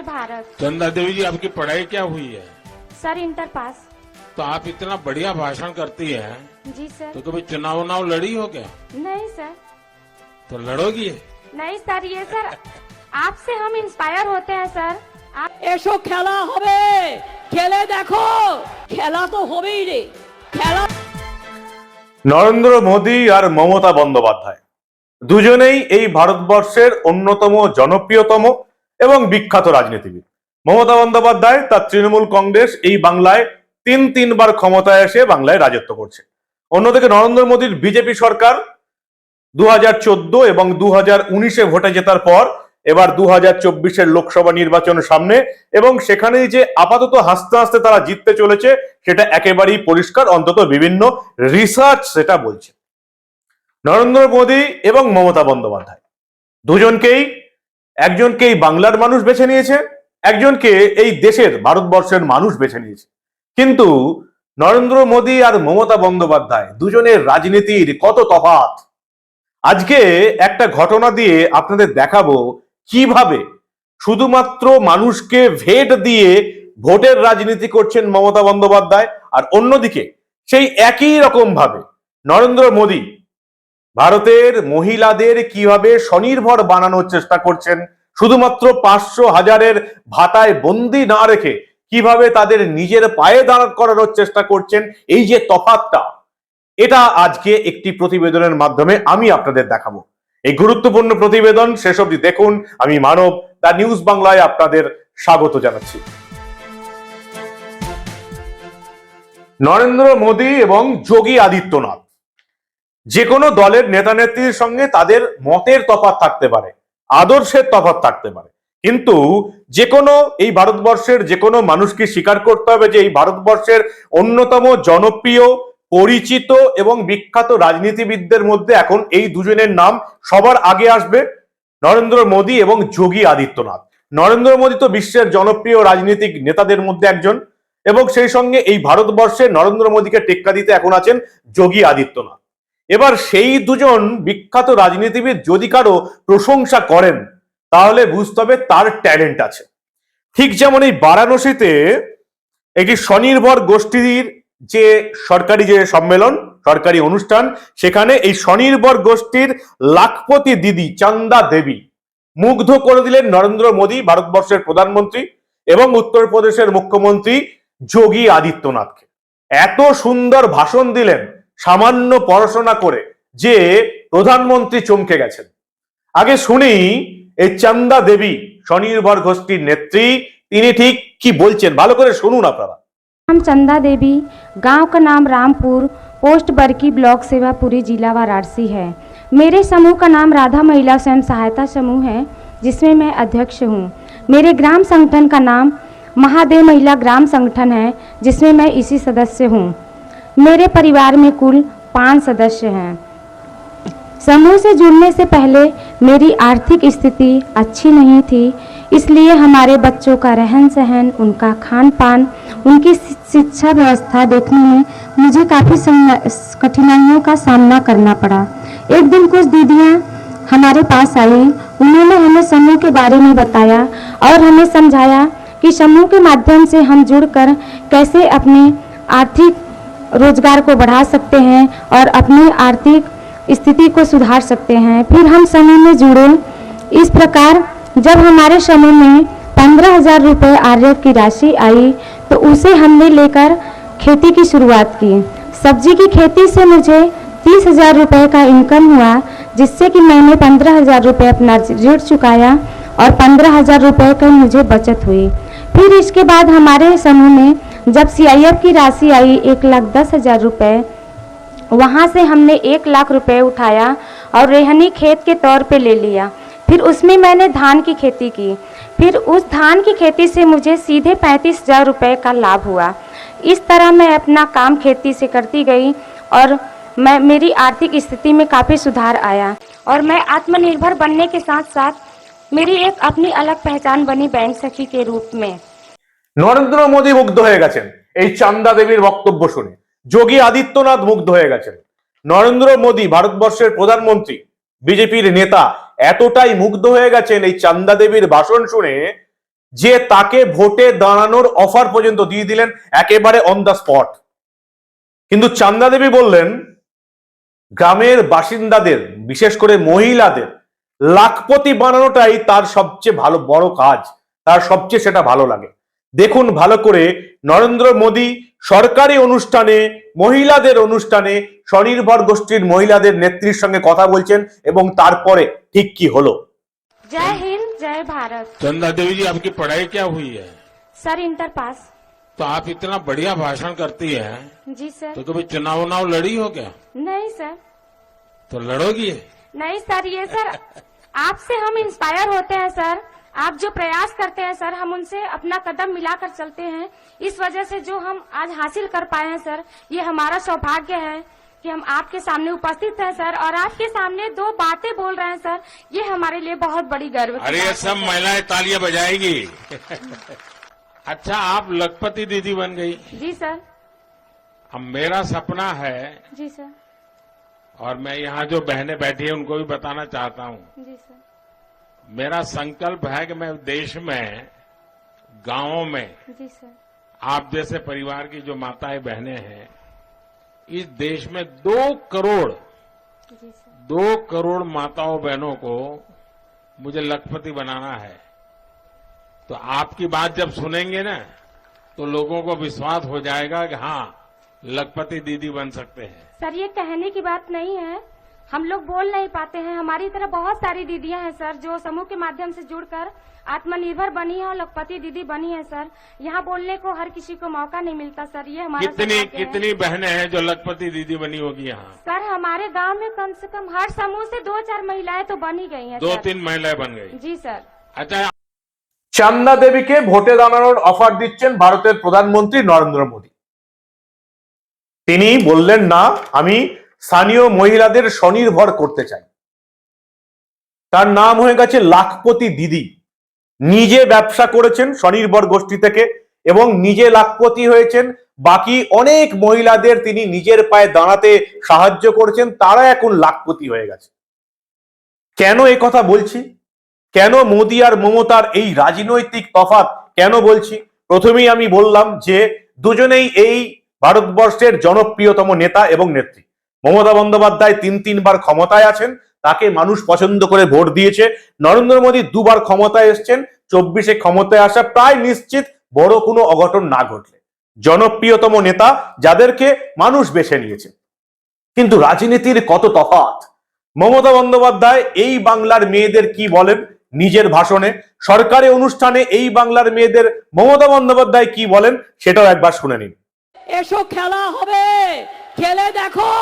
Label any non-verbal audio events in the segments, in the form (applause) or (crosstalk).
जय भारत चंदा देवी जी आपकी पढ़ाई क्या हुई है सर इंटर पास तो आप इतना बढ़िया भाषण करती हैं जी सर तो कभी चुनाव उनाव लड़ी हो क्या नहीं सर तो लड़ोगी नहीं सर ये सर आपसे हम इंस्पायर होते हैं सर आप এসো খেলা হবে খেলে দেখো খেলা তো হবেই রে খেলা নরেন্দ্র মোদী আর মমতা বন্দ্যোপাধ্যায় দুজনেই এই ভারতবর্ষের অন্যতম জনপ্রিয়তম এবং বিখ্যাত রাজনীতিবিদ। মমতা বন্দ্যোপাধ্যায় তার তৃণমূল কংগ্রেস এই বাংলায় তিন তিনবার ক্ষমতায় এসে বাংলায় রাজত্ব করছে। অন্যদিকে নরেন্দ্র মোদীর বিজেপি সরকার দু হাজার চোদ্দ এবং দু হাজার উনিশে ভোটে জেতার পর, এবার দু হাজার চব্বিশের লোকসভা নির্বাচন সামনে এবং সেখানেই যে আপাতত হাসতে হাসতে তারা জিততে চলেছে, সেটা একেবারেই পরিষ্কার, অন্তত বিভিন্ন রিসার্চ সেটা বলছে। নরেন্দ্র মোদী এবং মমতা বন্দ্যোপাধ্যায়। দুজনকেই একজনকেই বাংলার মানুষ বেছে নিয়েছে, একজনকে এই দেশের ভারতবর্ষের মানুষ বেছে নিয়েছে। কিন্তু নরেন্দ্র মোদী আর মমতা বন্দ্যোপাধ্যায় দুজনের রাজনীতির কত তফাৎ? আজকে একটা ঘটনা দিয়ে আপনাদের দেখাবো কীভাবে শুধুমাত্র মানুষকে ভেট দিয়ে ভোটের রাজনীতি করছেন মমতা বন্দ্যোপাধ্যায় আর অন্যদিকে সেই একই রকম ভাবে নরেন্দ্র মোদী ভারতের মহিলাদের কীভাবে স্বনির্ভর বানানোর চেষ্টা করছেন? শুধুমাত্র পাঁচশো হাজারের ভাতায় বন্দি না রেখে কীভাবে তাদের নিজের পায়ে দাঁড় করানোর চেষ্টা করছেন? এই যে তফাতটা, এটা আজকে একটি প্রতিবেদনের মাধ্যমে আমি আপনাদের দেখাবো। এই গুরুত্বপূর্ণ প্রতিবেদন শেষ অবধি দেখুন। আমি মানব, দা নিউজ বাংলায় আপনাদের স্বাগত জানাচ্ছি। নরেন্দ্র মোদী এবং যোগী আদিত্যনাথ যে কোনো দলের নেতা নেত্রীর সঙ্গে তাদের মতের তফাৎ থাকতে পারে, আদর্শের তফাৎ থাকতে পারে। কিন্তু যে কোনো এই ভারতবর্ষের যে কোনো মানুষকে স্বীকার করতে হবে যে এই ভারতবর্ষের অন্যতম জনপ্রিয়, পরিচিত এবং বিখ্যাত রাজনীতিবিদদের মধ্যে এখন এই দুজনের নাম সবার আগে আসবে নরেন্দ্র মোদী এবং যোগী আদিত্যনাথ। নরেন্দ্র মোদী তো বিশ্বের জনপ্রিয় রাজনীতিক নেতাদের মধ্যে একজন এবং সেই সঙ্গে এই ভারতবর্ষে নরেন্দ্র মোদীকে টেক্কা দিতে এখন আছেন যোগী আদিত্যনাথ। এবার সেই দুজন বিখ্যাত রাজনীতিবিদ যদি কারও প্রশংসা করেন, তাহলে বুঝতে হবে তার ট্যালেন্ট আছে। ঠিক যেমন এই বারাণসীতে একটি স্বনির্ভর গোষ্ঠীর যে সরকারি যে সম্মেলন, সরকারি অনুষ্ঠান, সেখানে এই স্বনির্ভর গোষ্ঠীর লাখপতি দিদি চান্দা দেবী মুগ্ধ করে দিলেন নরেন্দ্র মোদী, ভারতবর্ষের প্রধানমন্ত্রী এবং উত্তরপ্রদেশের মুখ্যমন্ত্রী যোগী আদিত্যনাথকে। এত সুন্দর ভাষণ দিলেন। সামান্য পড়াশোনা করে যে প্রধানমন্ত্রী চমকে গেছেন আগে শুনি এই চন্দা দেবী স্বনির্ভর গোষ্ঠীর নেত্রী তিনি ঠিক কি বলছেন ভালো করে শুনুন আপনারা नाम चंदा देवी गांव का नाम रामपुर पोस्ट बरकी ब्लॉक सेवापुरी जिला वाराणसी है मेरे समूह का नाम राधा महिला स्वयं सहायता समूह है जिसमें मैं अध्यक्ष हूँ मेरे ग्राम संगठन का नाम महादेव महिला ग्राम संगठन है जिसमें मैं इसी सदस्य हूँ मेरे परिवार में कुल पाँच सदस्य हैं। समूह से जुड़ने से पहले मेरी आर्थिक स्थिति अच्छी नहीं थी, इसलिए हमारे बच्चों का रहन सहन उनका खान पान उनकी शिक्षा व्यवस्था देखने में मुझे काफ़ी कठिनाइयों का सामना करना पड़ा। एक दिन कुछ दीदियाँ हमारे पास आई। उन्होंने हमें समूह के बारे में बताया और हमें समझाया कि समूह के माध्यम से हम जुड़कर कैसे अपने आर्थिक रोज़गार को बढ़ा सकते हैं और अपनी आर्थिक स्थिति को सुधार सकते हैं। फिर हम समूह में जुड़े। इस प्रकार जब हमारे समूह में पंद्रह हज़ार रुपये आर्य की राशि आई तो उसे हमने लेकर खेती की शुरुआत की। सब्ज़ी की खेती से मुझे तीस हज़ार रुपये का इनकम हुआ, जिससे कि मैंने पंद्रह हज़ार रुपये अपना ऋण चुकाया और पंद्रह हज़ार रुपये का मुझे बचत हुई। फिर इसके बाद हमारे समूह में जब सीआईएफ की राशि आई एक लाख दस हज़ार रुपये वहाँ से हमने एक लाख रुपए उठाया और रेहनी खेत के तौर पे ले लिया। फिर उसमें मैंने धान की खेती की। फिर उस धान की खेती से मुझे सीधे पैंतीस हज़ार रुपये का लाभ हुआ। इस तरह मैं अपना काम खेती से करती गई और मैं, मेरी आर्थिक स्थिति में काफ़ी सुधार आया और मैं आत्मनिर्भर बनने के साथ साथ मेरी एक अपनी अलग पहचान बनी बैंक सखी के रूप में। নরেন্দ্র মোদী মুগ্ধ হয়ে গেছেন। এই চান্দা দেবীর বক্তব্য শুনে যোগী আদিত্যনাথ মুগ্ধ হয়ে গেছেন। নরেন্দ্র মোদী ভারতবর্ষের প্রধানমন্ত্রী, বিজেপির নেতা এতটাই মুগ্ধ হয়ে গেছেন এই চান্দা দেবীর ভাষণ শুনে যে তাকে ভোটে দাঁড়ানোর অফার পর্যন্ত দিয়ে দিলেন একেবারে অন দ্য স্পট কিন্তু চান্দা দেবী বললেন, গ্রামের বাসিন্দাদের, বিশেষ করে মহিলাদের, লাখপতি বানানোটাই তার সবচেয়ে ভালো, বড় কাজ। তার সবচেয়ে সেটা ভালো লাগে। দেখুন ভালো করে নরেন্দ্র মোদী সরকারি অনুষ্ঠানে মহিলাদের অনুষ্ঠানে স্বনির্ভর গোষ্ঠীর মহিলাদের নেত্রীর সঙ্গে কথা বলছেন এবং তারপরে ঠিক কি হলো जय हिंद जय भारत चंदा देवी जी आपकी पढ़ाई क्या हुई है सर इंटर पास तो आप इतना बढ़िया भाषण करती हैं जी सर तो कभी चुनाव उनाव लड़ी हो क्या नहीं सर तो लड़ोगी नहीं सर ये सर आपसे हम इंस्पायर होते हैं सर आप जो प्रयास करते हैं सर हम उनसे अपना कदम मिलाकर चलते हैं। इस वजह से जो हम आज हासिल कर पाए हैं सर ये हमारा सौभाग्य है कि हम आपके सामने उपस्थित हैं सर और आपके सामने दो बातें बोल रहे हैं सर। ये हमारे लिए बहुत बड़ी गर्व अरे ये सब महिलाएँ तालियाँ बजाएगी। (laughs) अच्छा आप लखपति दीदी बन गई। जी सर। अब मेरा सपना है जी सर। और मैं यहाँ जो बहनें बैठी हैं उनको भी बताना चाहता हूँ। जी सर। मेरा संकल्प है कि मैं देश में गाँवों में जी सर। आप जैसे परिवार की जो माताएँ बहनें हैं इस देश में दो करोड़ जी दो करोड़ माताओं बहनों को मुझे लखपति बनाना है। तो आपकी बात जब सुनेंगे ना तो लोगों को विश्वास हो जाएगा कि हाँ लखपति दीदी बन सकते हैं। सर ये कहने की बात नहीं है हम लोग बोल नहीं पाते हैं हमारी तरह बहुत सारी दीदियां हैं सर जो समूह के माध्यम से जुड़कर आत्मनिर्भर बनी है और लखपति दीदी बनी है सर यहाँ बोलने को हर किसी को मौका नहीं मिलता सर ये हमारा कितनी सौभाग्य है। कितनी बहनें हैं जो लखपति दीदी बनी होगी यहाँ सर हमारे गांव में कम से कम हर समूह से दो चार महिलाएं तो बनी गई हैं दो सर। तीन महिलाएं बन गई जी सर अच्छा চান্দা দেবীকে ভোটে দাঁড়ানোর অফার দিচ্ছেন ভারতের প্রধানমন্ত্রী নরেন্দ্র মোদী তিনি বললেন না আমি স্থানীয় মহিলাদের স্বনির্ভর করতে চাই। তার নাম হয়ে গেছে লাখপতি দিদি। নিজে ব্যবসা করেছেন স্বনির্ভর গোষ্ঠী থেকে এবং নিজে লাখপতি হয়েছেন। বাকি অনেক মহিলাদের তিনি নিজের পায়ে দাঁড়াতে সাহায্য করেছেন, তারা এখন লাখপতি হয়ে গেছে। কেন এ কথা বলছি? কেন মোদী আর মমতার এই রাজনৈতিক তফাত কেন বলছি? প্রথমেই আমি বললাম যে, দুজনেই এই ভারতবর্ষের জনপ্রিয়তম নেতা এবং নেত্রী। মমতা বন্দ্যোপাধ্যায় তিন তিনবার ক্ষমতায় আছেন, তাকে মানুষ পছন্দ করে ভোট দিয়েছে। নরেন্দ্র মোদী দুবার ক্ষমতায় এসছেন, চব্বিশে ক্ষমতায় আসা প্রায় নিশ্চিত বড় কোনো অঘটন না ঘটলে। জনপ্রিয়তম নেতা যাদেরকে মানুষ বেছে নিয়েছে। কিন্তু রাজনীতির কত তফাৎ? মমতা বন্দ্যোপাধ্যায় এই বাংলার মেয়েদের কি বলেন নিজের ভাষণে? সরকারি অনুষ্ঠানে এই বাংলার মেয়েদের মমতা বন্দ্যোপাধ্যায় কি বলেন সেটাও একবার শুনে নিন। এসো খেলা হবে! খেলে দেখো,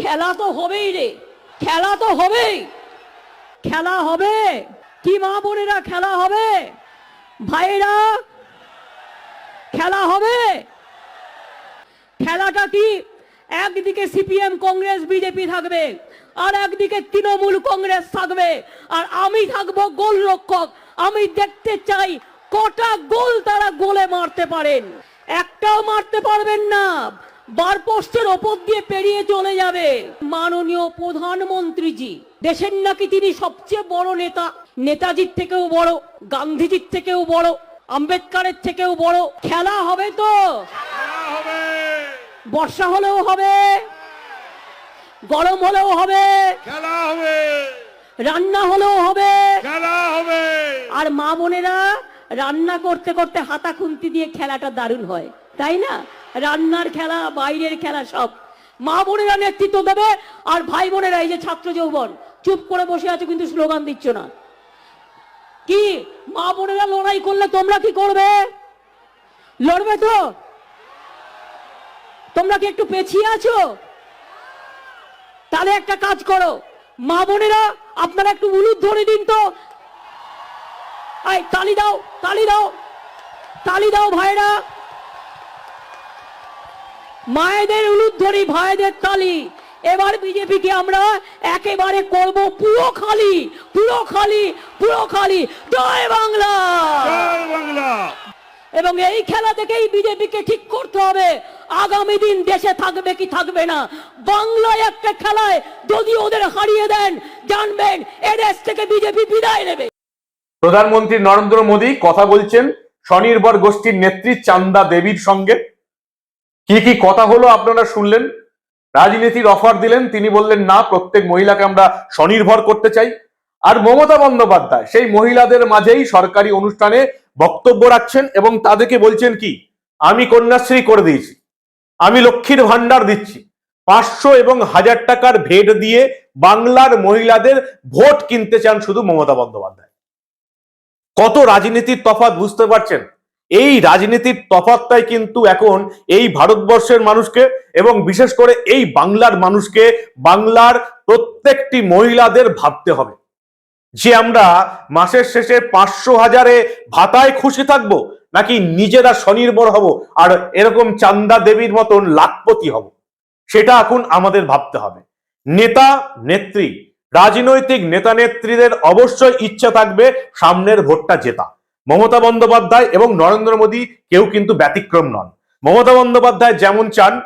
খেলা তো হবেই রে, খেলা তো হবেই, খেলা হবে। কি মা বোনেরা, খেলা হবে? ভাইরা খেলা হবে? খেলাটা কি? একদিকে সিপিএম, কংগ্রেস, বিজেপি থাকবে, আর একদিকে তৃণমূল, কংগ্রেস থাকবে। আর আমি থাকব গোলরক্ষক। আমি দেখতে চাই কটা গোল তারা গোলে মারতে পারেন। একটাও মারতে পারবেন না। বার পোস্টের ওপর দিয়ে পেরিয়ে চলে যাবে। মাননীয় প্রধানমন্ত্রীজি দেশের নাকি তিনি সবচেয়ে বড় নেতা। নেতাজির থেকেও বড় গান্ধীজির থেকেও বড় আম্বেদকারের থেকেও বড়। খেলা হবে তো? বর্ষা হলেও হবে? গরম হলেও হবে? খেলা হবে। রান্না হলেও হবে? খেলা হবে। আর মা বোনেরা রান্না করতে করতে হাতা খুন্তি দিয়ে খেলাটা দারুণ হয় তাই না? রান্নার খেলা, বাইরের খেলা সব। মা বোনেরা নেতৃত্ব দেবে, আর ভাই বোনেরা, এই যে ছাত্র যৌবন, চুপ করে বসে আছো কিন্তু স্লোগান দিচ্ছ না। কি? মা বোনেরা লড়াই করলে তোমরা কি করবে? লড়বে তো? তোমরা কি একটু পেছিয়ে আছো? তাহলে একটা কাজ করো। মা বোনেরা, আপনারা একটু উলুদ ধরে দিন তো। তালি দাও তালি দাও তালি দাও ভাইরা। মায়েদের ধরি ভাইদের তালি। এবার বিজেপিকে আমরা একেবারে করব পুরো খালি পুরো খালি পুরো খালি। জয় বাংলা! জয় বাংলা! এবং এই খেলা থেকেই বিজেপিকে ঠিক করতে হবে। আগামী দিন দেশে থাকবে কি থাকবে না। বাংলায় একটা খেলায় যদি ওদের হারিয়ে দেন জানবেন এ দেশ থেকে বিজেপি বিদায় নেবে। প্রধানমন্ত্রী নরেন্দ্র মোদী কথা বলছেন স্বনির্ভর গোষ্ঠীর নেত্রী চান্দা দেবীর সঙ্গে। কি কি কথা হলো আপনারা শুনলেন? রাজনীতির অফার দিলেন, তিনি বললেন, না, প্রত্যেক মহিলাকে আমরা স্বনির্ভর করতে চাই। আর মমতা বন্দ্যোপাধ্যায়, সেই মহিলাদের মাঝেই সরকারি অনুষ্ঠানে বক্তব্য রাখছেন এবং তাদেরকে বলছেন কি, আমি কন্যাশ্রী করে দিয়েছি, আমি লক্ষ্মীর ভান্ডার দিচ্ছি। পাঁচশো এবং হাজার টাকার ভেট দিয়ে বাংলার মহিলাদের ভোট কিনতে চান শুধু মমতা বন্দ্যোপাধ্যায়। কত রাজনীতির তফাৎ বুঝতে পারছেন? এই রাজনীতির তফাৎটাই কিন্তু এখন এই ভারতবর্ষের মানুষকে এবং বিশেষ করে এই বাংলার মানুষকে বাংলার প্রত্যেকটি মহিলাদের ভাবতে হবে। যে আমরা মাসের শেষে পাঁচশো হাজারে ভাতায় খুশি থাকব নাকি নিজেরা স্বনির্ভর হব আর এরকম চান্দা দেবীর মতন লাখপতি হব? সেটা এখন আমাদের ভাবতে হবে। নেতা, নেত্রী, রাজনৈতিক নেতা নেত্রীদের অবশ্যই ইচ্ছা থাকবে সামনের ভোটটা জেতা। মমতা বন্দ্যোপাধ্যায় এবং নরেন্দ্র মোদী কেউ কিন্তু ব্যতিক্রম নন। মমতা বন্দ্যোপাধ্যায় যেমন চান,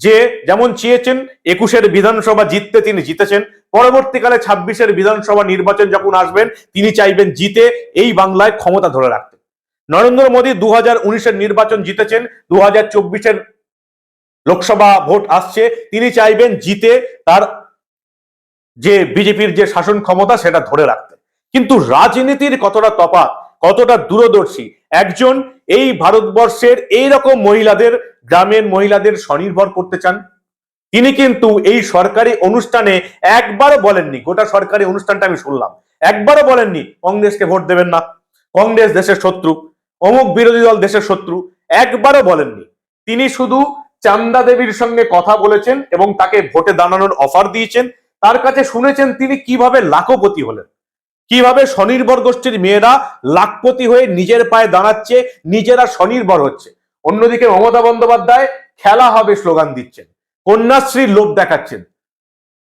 যে যেমন চেয়েছেন, একুশের বিধানসভা জিততে তিনি জিতেছেন, পরবর্তীকালে ছাব্বিশের বিধানসভা নির্বাচন যখন আসবেন, তিনি চাইবেন জিতে, এই বাংলায় ক্ষমতা ধরে রাখতে। নরেন্দ্র মোদী দু হাজার নির্বাচন জিতেছেন দু হাজার লোকসভা ভোট আসছে, তিনি চাইবেন জিতে তার যে বিজেপির যে শাসন ক্ষমতা সেটা ধরে রাখতে। কিন্তু রাজনীতির কতটা তফাৎ কতটা দূরদর্শী? একজন এই ভারতবর্ষের এই রকম মহিলাদের, গ্রামের মহিলাদের স্বনির্ভর করতে চান? তিনি কিন্তু এই সরকারি অনুষ্ঠানে একবারও বলেননি, গোটা সরকারি অনুষ্ঠানটা আমি শুনলাম, একবারও বলেননি, কংগ্রেসকে ভোট দেবেন না। কংগ্রেস দেশের শত্রু, অমুক বিরোধী দল দেশের শত্রু, একবারও বলেননি। তিনি শুধু চান্দা দেবীর সঙ্গে কথা বলেছেন এবং তাকে ভোটে দাঁড়ানোর অফার দিয়েছেন। তার কাছে শুনেছেন তিনি কীভাবে লাখপতি হলেন। কীভাবে স্বনির্ভর গোষ্ঠীর মেয়েরা লাখপতি হয়ে নিজের পায়ে দাঁড়াচ্ছে, নিজেরা স্বনির্ভর হচ্ছে? অন্যদিকে মমতা বন্দ্যোপাধ্যায় খেলা হবে স্লোগান দিচ্ছেন, কন্যাশ্রীর লোভ দেখাচ্ছেন,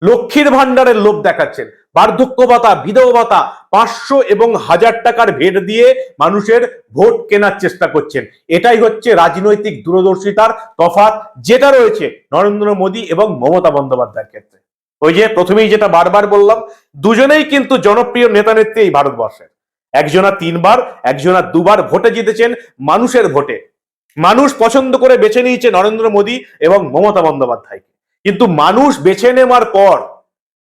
লক্ষ্মীর ভান্ডারের লোভ দেখাচ্ছেন, বার্ধক্য ভাতা, বিধবা ভাতা, পাঁচশো এবং হাজার টাকার ভেট দিয়ে মানুষের ভোট কেনার চেষ্টা করছেন। এটাই হচ্ছে রাজনৈতিক দূরদর্শিতার তফাত যেটা রয়েছে নরেন্দ্র মোদী এবং মমতা বন্দ্যোপাধ্যায়ের ক্ষেত্রে। ওই যে প্রথমেই যেটা বারবার বললাম, দুজনেই কিন্তু জনপ্রিয় নেতা নেত্রী এই ভারতবর্ষের। একজনা তিনবার, একজনা দুবার ভোটে জিতেছেন মানুষের ভোটে। মানুষ পছন্দ করে বেছে নিয়েছে নরেন্দ্র মোদী এবং মমতা বন্দ্যোপাধ্যায়কে। কিন্তু মানুষ বেছে নেওয়ার পর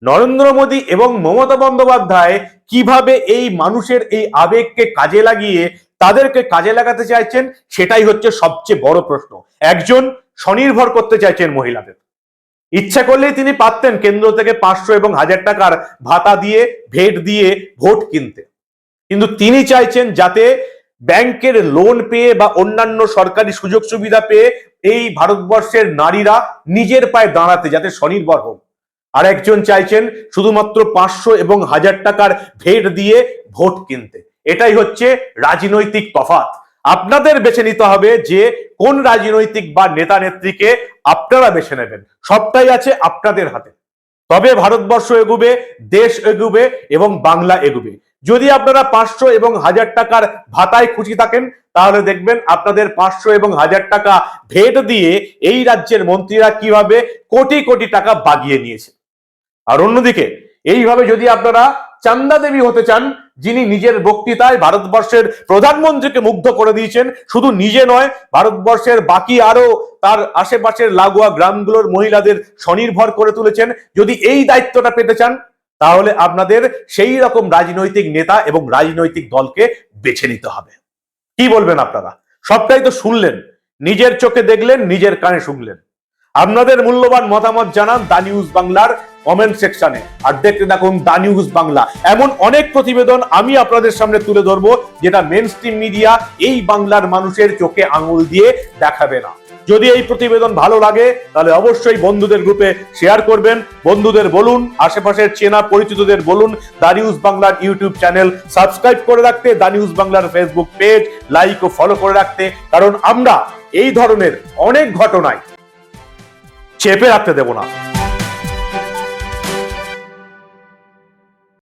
নরেন্দ্র মোদী এবং মমতা বন্দ্যোপাধ্যায় কীভাবে এই মানুষের এই আবেগকে কাজে লাগিয়ে তাদেরকে কাজে লাগাতে চাইছেন, সেটাই হচ্ছে সবচেয়ে বড় প্রশ্ন। একজন স্বনির্ভর করতে চাইছেন মহিলাদের। ইচ্ছা করলেই তিনি পারতেন কেন্দ্র থেকে পাঁচশো এবং হাজার টাকার ভাতা দিয়ে, ভেট দিয়ে ভোট কিনতে। কিন্তু তিনি চাইছেন যাতে ব্যাংকের লোন পেয়ে বা অন্যান্য সরকারি সুযোগ সুবিধা পেয়ে এই ভারতবর্ষের নারীরা নিজের পায়ে দাঁড়াতে যাতে স্বনির্ভর হোক। আর একজন চাইছেন শুধুমাত্র পাঁচশো এবং হাজার টাকার ভেট দিয়ে ভোট কিনতে। এটাই হচ্ছে রাজনৈতিক তফাৎ। আপনাদের বেছে নিতে হবে যে কোন রাজনৈতিক বা নেতা নেত্রীকে আপনারা বেছে নেবেন। সবটাই আছে আপনাদের হাতে। তবে ভারতবর্ষ এগুবে, দেশ এগুবে এবং বাংলা এগুবে। যদি আপনারা পাঁচশো এবং হাজার টাকার ভাতায় খুশি থাকেন, তাহলে দেখবেন আপনাদের পাঁচশো এবং হাজার টাকা ভেট দিয়ে এই রাজ্যের মন্ত্রীরা কীভাবে কোটি কোটি টাকা বাগিয়ে নিয়েছে। আর অন্যদিকে, এইভাবে যদি আপনারা চান্দা দেবী হতে চান, যিনি নিজের বক্তৃতায় ভারতবর্ষের প্রধানমন্ত্রীকে মুগ্ধ করে দিয়েছেন। শুধু নিজে নয়, ভারতবর্ষের বাকি আরও তার আশেপাশের লাগোয়া গ্রামগুলোর মহিলাদের স্বনির্ভর করে তুলেছেন। যদি এই দায়িত্বটা পেতে চান, তাহলে আপনাদের সেই রকম রাজনৈতিক নেতা এবং রাজনৈতিক দলকে বেছে নিতে হবে। কি বলবেন আপনারা? সবটাই তো শুনলেন। নিজের চোখে দেখলেন, নিজের কানে শুনলেন। আপনাদের মূল্যবান মতামত জানান দা নিউজ বাংলার কমেন্ট সেকশনে আর দেখতে থাকুন দা নিউজ বাংলা এমন অনেক প্রতিবেদন আমি আপনাদের সামনে তুলে ধরবো, যেটা মেন স্ট্রিম মিডিয়া এই বাংলার মানুষের চোখে আঙুল দিয়ে দেখাবে না। যদি এই প্রতিবেদন ভালো লাগে, তাহলে অবশ্যই বন্ধুদের গ্রুপে শেয়ার করবেন। বন্ধুদের বলুন, আশেপাশের চেনা পরিচিতদের বলুন দা নিউজ বাংলার ইউটিউব চ্যানেল সাবস্ক্রাইব করে রাখতে দা নিউজ বাংলার ফেসবুক পেজ লাইক ও ফলো করে রাখতে, কারণ আমরা এই ধরনের অনেক ঘটনায় চেপে রাখতে দেব না।